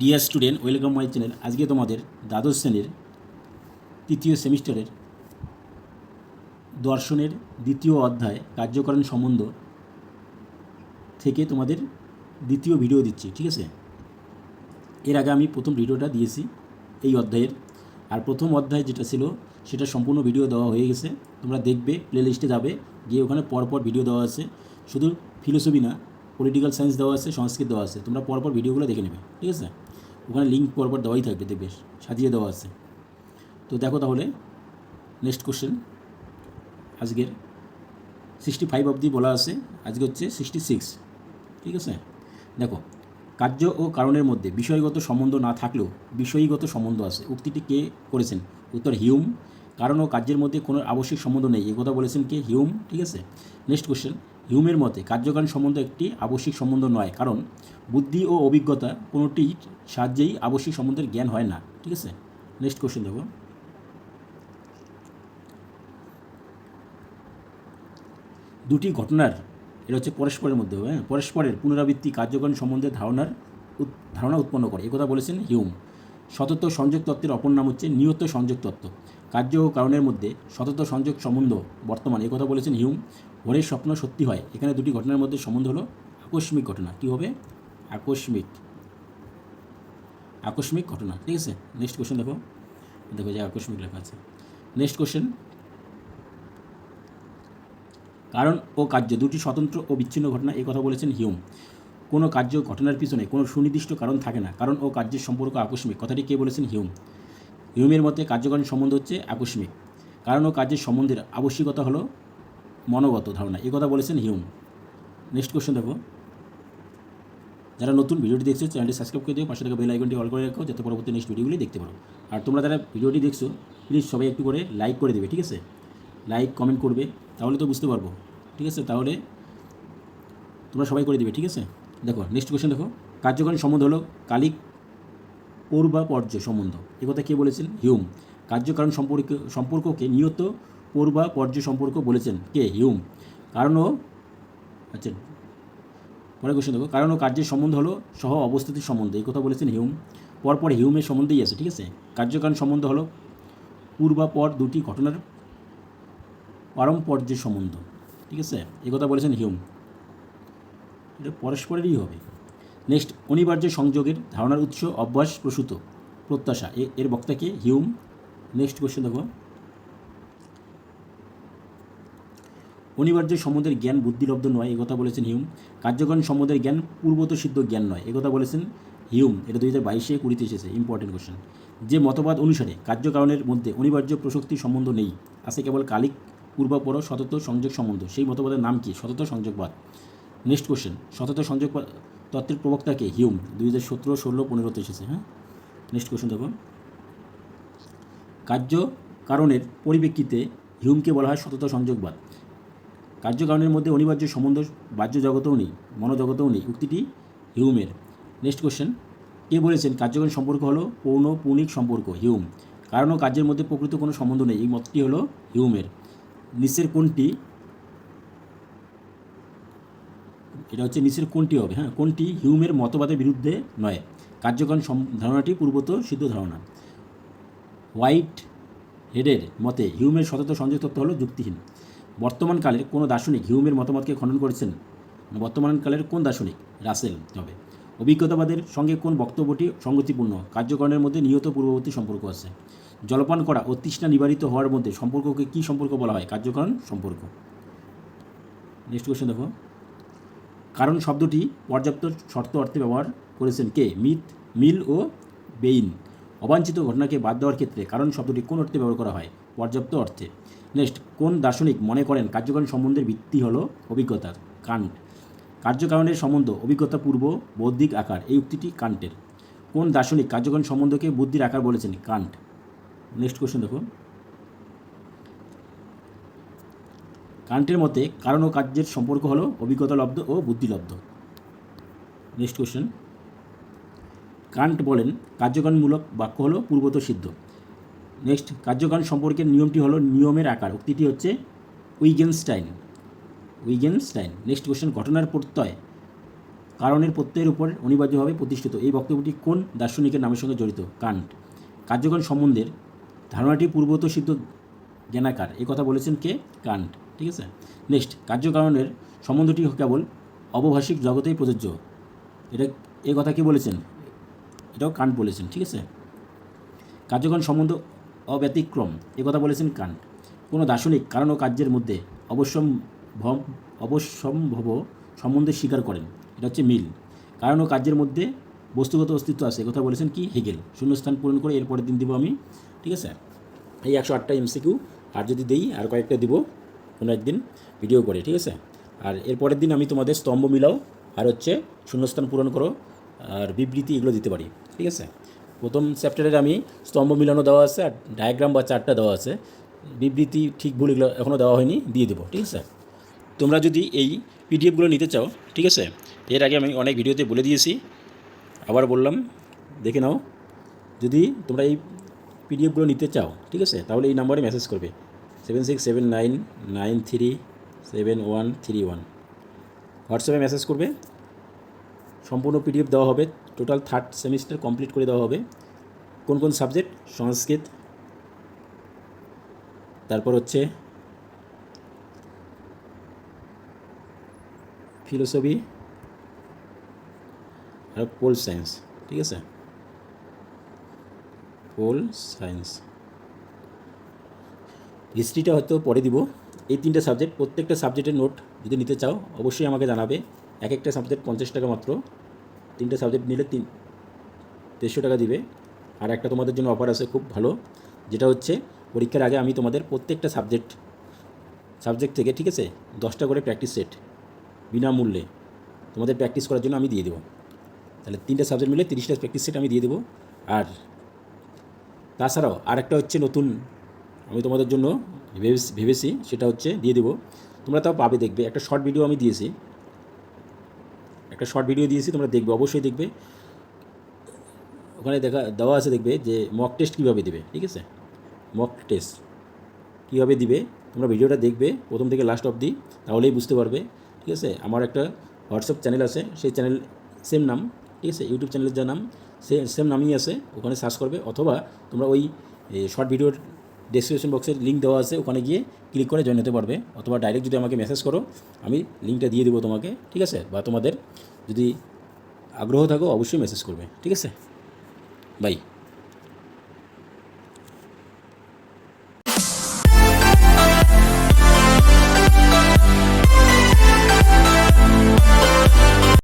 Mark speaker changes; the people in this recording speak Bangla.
Speaker 1: Dear student welcome my channel আজকে তোমাদের দ্বাদশ শ্রেণির তৃতীয় সেমিস্টারের দর্শনের দ্বিতীয় অধ্যায় কার্যকরণ সম্বন্ধ থেকে তোমাদের দ্বিতীয় ভিডিও দিচ্ছি, ঠিক আছে? এর আগে আমি প্রথম ভিডিওটা দিয়েছি এই অধ্যায়ের। আর প্রথম অধ্যায় যেটা ছিল, সেটা সম্পূর্ণ ভিডিও দেওয়া হয়ে গেছে। তোমরা দেখবে প্লে লিস্টে যাবে, গিয়ে ওখানে পরপর ভিডিও দেওয়া আছে। শুধু ফিলোসফি না পলিটিক্যাল সায়েন্স দেওয়া আছে, সংস্কৃত দেওয়া আছে। তোমরা পরপর ভিডিওগুলো দেখে নেবে, ঠিক আছে? ওখানে লিঙ্ক পরপর দেওয়াই থাকবে, দেখবে, সাজিয়ে দেওয়া আছে। তো দেখো তাহলে নেক্সট কোশ্চেন আজকের। সিক্সটি ফাইভ অবধি বলা আছে, আজকে হচ্ছে সিক্সটি সিক্স ঠিক আছে? দেখো, কার্য ও কারণের মধ্যে বিষয়গত সম্বন্ধ না থাকলেও বিষয়গত সম্বন্ধ আছে। উক্তিটি কে করেছেন? উত্তর, হিউম। কারণ ও কার্যের মধ্যে কোনো আবশ্যিক সম্বন্ধ নেই। এ কথা বলেছেন কে? হিউম, ঠিক আছে? নেক্সট কোশ্চেন হিউমের মতে কার্যকারণ সম্বন্ধ একটি আবশ্যিক সম্বন্ধ নয়, কারণ বুদ্ধি ও অভিজ্ঞতা কোনোটির সাহায্যেই আবশ্যিক সম্বন্ধের জ্ঞান হয় না। ঠিক আছে? নেক্সট কোশ্চেন দেখো। দুটি ঘটনার, এটা হচ্ছে পরস্পরের মধ্যে হ্যাঁ? পরস্পরের পুনরাবৃত্তি কার্যকরণ সম্বন্ধে ধারণার ধারণা উৎপন্ন করে। একথা বলেছেন হিউম। সতত সংযোগ তত্ত্বের অপর নাম হচ্ছে নিয়ত সংযোগ তত্ত্ব। কার্য ও কারণের মধ্যে সতত সংযোগ সম্বন্ধ বর্তমান। একথা বলেছেন হিউম। ভোরের স্বপ্ন সত্যি হয়। এখানে দুটি ঘটনার মধ্যে সম্বন্ধ হলো আকস্মিক ঘটনা। কী হবে? আকস্মিক। আকস্মিক ঘটনা। ঠিক আছে? নেক্সট কোশ্চেন দেখো। দেখো যে আকস্মিক লেখা আছে। নেক্সট কোশ্চেন কারণ ও কার্য। দুটি স্বতন্ত্র ও বিচ্ছিন্ন ঘটনা। এই কথা বলেছেন হিউম। কোনো কার্য ঘটনার পিছনে কোনো সুনির্দিষ্ট কারণ থাকে না। কারণ ও কার্যের সম্পর্ক আকস্মিক। কথাটি কে বলেছেন? হিউম। হিউমের মতে কার্যকারণ সম্বন্ধ হচ্ছে আকস্মিক। কারণ ও কার্যের সম্বন্ধের আবশ্যিকতা হলো মনোগত ধারণা। এই কথা বলেছেন হিউম। নেক্সট কোশ্চেন দেখো। যারা নতুন ভিডিওটি দেখছ চ্যানেলটি সাবস্ক্রাইব করে দিও, পাশে থাকা বেল আইকনটি অল করে রাখো, যাতে পরবর্তী নেক্সট ভিডিওগুলি দেখতে পারো। আর তোমরা যারা ভিডিওটি দেখছ প্লিজ সবাই একটু করে লাইক করে দেবে, ঠিক আছে? লাইক কমেন্ট করবে, তাহলে তো বুঝতে পারব, ঠিক আছে? তাহলে তোমরা সবাই করে দিবে, ঠিক আছে? দেখো নেক্সট কোয়েশ্চেন দেখো। কার্যকরণ সম্বন্ধ হলো কালিক পূর্বাপর্য সম্বন্ধ। এ কথা কে বলেছেন? হিউম। কার্যকারণ সম্পর্ক সম্পর্ককে নিয়ত পূর্বাপর্য সম্পর্ক বলেছেন। কে? হিউম কারণ আচ্ছা। পরে কোশ্চেন দেখো। কারণ ও কার্যের সম্বন্ধ হলো সহ অবস্থিতির সম্বন্ধে। এই কথা বলেছেন হিউম পরপর হিউমের সম্বন্ধেই আছে, ঠিক আছে? কার্যকারণ সম্বন্ধ হলো পূর্বাপর দুটি ঘটনার পারম্পর্যের সম্বন্ধ, ঠিক আছে? এই কথা বলেছেন হিউম এটা পরস্পরেরই হবে। নেক্সট অনিবার্য সংযোগের ধারণার উৎস অভ্যাস প্রসূত প্রত্যাশা। এর বক্তাকে হিউম নেক্সট কোশ্চেন দেখো। অনিবার্য সম্বন্ধের জ্ঞান বুদ্ধিলব্ধ নয় একথা বলেছেন হিউম। কার্যকরণ সম্বন্ধের জ্ঞান পূর্বত সিদ্ধ জ্ঞান নয় একথা বলেছেন হিউম। এটা দুই হাজার বাইশে কুড়িতে এসেছে ইম্পর্টেন্ট কোশ্চেন যে মতবাদ অনুসারে কার্যকারণের মধ্যে অনিবার্য প্রসক্তি সম্বন্ধ নেই, আছে কেবল কালিক, পূর্বাপর, সতত সংযোগ সম্বন্ধ। সেই মতবাদের নাম কি? সতত সংযোগবাদ। নেক্সট কোশ্চেন সতত সংযোগ তত্ত্বের প্রবক্তাকে হিউম। দুই হাজার সতেরো, ষোলো, পনেরোতে এসেছে হ্যাঁ? নেক্সট কোশ্চেন দেখো। কার্য কারণের পরিপ্রেক্ষিতে হিউমকে বলা হয় সতত সংযোগবাদ। কার্যকারণের মধ্যে অনিবার্য সম্বন্ধ বাহ্য জগতেও নেই, মনোজগতেও নেই। উক্তিটি হিউমের। Next question. কে বলেছেন কার্যকারণ সম্পর্ক হলো পৌন পৌনিক সম্পর্ক, হিউম? কারণ ও কার্যের মধ্যে প্রকৃত কোনো সম্বন্ধ নেই, এই মতটি হলো হিউমের। নিচের কোনটি? এটা হচ্ছে নিচের কোনটি হবে হ্যাঁ? কোনটি হিউমের মতবাদের বিরুদ্ধে নয়। কার্যকারণ ধারণাটি পূর্বত সিদ্ধ ধারণা। হোয়াইট হেডের মতে হিউমের সতত সংযোগ তত্ত্ব হলো যুক্তিহীন। বর্তমানকালের কোনো দার্শনিক হিউমের মতামতকে খণ্ডন করেছেন? বর্তমানকালের কোন দার্শনিক? রাসেল হবে অভিজ্ঞতাবাদের সঙ্গে কোন বক্তব্যটি সঙ্গতিপূর্ণ? কার্যকরণের মধ্যে নিয়ত পূর্ববর্তী সম্পর্ক আছে। জলপান করা ও তৃষ্ণা নিবারিত হওয়ার মধ্যে সম্পর্ককে কী সম্পর্ক বলা হয়? কার্যকরণ, সম্পর্ক। নেক্সট কোয়েশ্চেন দেখো। কারণ শব্দটি পর্যাপ্ত শর্ত অর্থে ব্যবহার করেছেন কে? মিথ, মিল ও বেইন। অবাঞ্ছিত ঘটনাকে বাদ দেওয়ার ক্ষেত্রে কারণ শব্দটি কোন অর্থে ব্যবহার করা হয়? পর্যাপ্ত অর্থে। নেক্সট কোন দার্শনিক মনে করেন কার্যকারণ সম্বন্ধের ভিত্তি হলো অভিজ্ঞতা কান্ট কার্যকারণের সম্বন্ধ, অভিজ্ঞতা পূর্ব, বৌদ্ধিক আকার, এই উক্তিটি কান্টের কোন দার্শনিক কার্যকারণ সম্বন্ধকে বুদ্ধির আকার বলেছেন? কান্ট নেক্সট কোশ্চেন দেখো কান্টের মতে, কারণ ও কার্যের সম্পর্ক হলো অভিজ্ঞতা লব্ধ ও বুদ্ধিলব্ধ নেক্সট কোশ্চেন কান্ট বলেন, কার্যকারণমূলক বাক্য হলো পূর্বত সিদ্ধ। নেক্সট কার্যকারণ সম্পর্কের নিয়মটি হলো নিয়মের আকার। উক্তিটি হচ্ছে উইগেনস্টাইন উইগেনস্টাইন নেক্সট কোশ্চেন ঘটনার প্রত্যয়। কারণের প্রত্যয়ের উপর অনিবার্যভাবে প্রতিষ্ঠিত। এই বক্তব্যটি কোন দার্শনিকের নামের সঙ্গে জড়িত? কান্ট। কার্যকারণ সম্বন্ধের ধারণাটি পূর্বত সিদ্ধ জ্ঞানাকার। এই কথা বলেছেন কে? কান্ট। ঠিক আছে? নেক্সট কার্যকারণের সম্বন্ধটি কেবল অবভাষিক জগতেই প্রযোজ্য। এটা এই কথা কি বলেছেন? এটাও কান্ট বলেছেন। ঠিক আছে? কার্যকারণ সম্বন্ধ অব্যতিক্রম, এ কথা বলেছেন কান্ট। কোনো দার্শনিক কারণ ও কার্যের মধ্যে অবশ্যম্ভব অবশ্যম্ভব সম্বন্ধে স্বীকার করেন। এটা হচ্ছে মিল। কারণ ও কার্যের মধ্যে বস্তুগত অস্তিত্ব আছে কথা বলেছেন কি হেগেল। শূন্যস্থান পূরণ করে এরপরের দিন দিব আমি, ঠিক আছে? এই একশো আটটা এমসিকিউ আর যদি দিই, আর কয়েকটা দিব কোনো একদিন ভিডিও করে, ঠিক আছে? আর এরপরের দিন আমি তোমাদের স্তম্ভ মিলাও, আর হচ্ছে শূন্যস্থান পূরণ করো, আর বিবৃতি এগুলো দিতে পারি, ঠিক আছে? প্রথম চ্যাপ্টারের আমি স্তম্ভ মিলানো দেওয়া আছে আর ডায়াগ্রাম বা চারটা দেওয়া আছে। বিবৃতি ঠিক ভুল এগুলো এখনও দেওয়া হয়নি, দিয়ে দেবো, ঠিক আছে? তোমরা যদি এই পিডিএফগুলো নিতে চাও, ঠিক আছে? এর আগে আমি অনেক ভিডিওতে বলে দিয়েছি, আবার বললাম, দেখে নাও। যদি তোমরা এই পিডিএফগুলো নিতে চাও, ঠিক আছে? তাহলে এই নাম্বারে মেসেজ করবে। Seven six seven nine nine three seven one three one হোয়াটসঅ্যাপে মেসেজ করবে। সম্পূর্ণ পিডিএফ দেওয়া হবে টোটাল থার্ড সেমিস্টার কমপ্লিট করে দেওয়া হবে। কোন কোন সাবজেক্ট সংস্কৃত, তারপর হচ্ছে ফিলোসফি আর পোল সায়েন্স ঠিক আছে? পোল সায়েন্স হিস্ট্রিটা হয়তো পরে দিব। এই তিনটে সাবজেক্ট প্রত্যেকটা সাবজেক্টের নোট যদি নিতে চাও, অবশ্যই আমাকে জানাবে। এক একটা সাবজেক্ট পঞ্চাশ টাকা মাত্র, তিনটে সাবজেক্ট নিলে তিন, দেড়শো টাকা দিবে। আর একটা তোমাদের জন্য অফার আছে খুব ভালো, যেটা হচ্ছে পরীক্ষার আগে আমি তোমাদের প্রত্যেকটা সাবজেক্ট সাবজেক্ট থেকে, ঠিক আছে, দশটা করে প্র্যাকটিস সেট বিনামূল্যে তোমাদের প্র্যাকটিস করার জন্য আমি দিয়ে দেবো। তাহলে তিনটে সাবজেক্ট মিলে তিরিশটা প্র্যাকটিস সেট আমি দিয়ে দেবো। আর তাছাড়াও আরেকটা হচ্ছে নতুন, আমি তোমাদের জন্য ভেবেছি- ভেবেছি সেটা হচ্ছে দিয়ে দেবো। তোমরা তাও পাবে দেখবে, একটা শর্ট ভিডিও আমি দিয়েছি। একটা শর্ট ভিডিও দিয়েছি, তোমরা দেখবে, অবশ্যই দেখবে। ওখানে দেখা, দেওয়া আছে দেখবে যে মক টেস্ট কীভাবে দেবে, ঠিক আছে? মক টেস্ট কীভাবে দিবে, তোমরা ভিডিওটা দেখবে, প্রথম থেকে লাস্ট অবধি, তাহলেই বুঝতে পারবে, ঠিক আছে? আমার একটা হোয়াটসঅ্যাপ চ্যানেল আছে, সেই চ্যানেল সেম নাম, ঠিক আছে? ইউটিউব চ্যানেলের যা নাম, সে সেম নামই আছে, ওখানে সার্চ করবে, অথবা তোমরা ওই শর্ট ভিডিওর ডেসক্রিপশন বক্সের লিঙ্ক দেওয়া আছে, ওখানে গিয়ে ক্লিক করে জয়েন হতে পারবে, অথবা ডাইরেক্ট যদি আমাকে মেসেজ করো, আমি লিঙ্কটা দিয়ে দেবো তোমাকে, ঠিক আছে? বা তোমাদের যদি আগ্রহ থাকো অবশ্যই মেসেজ করবে। ঠিক আছে? বাই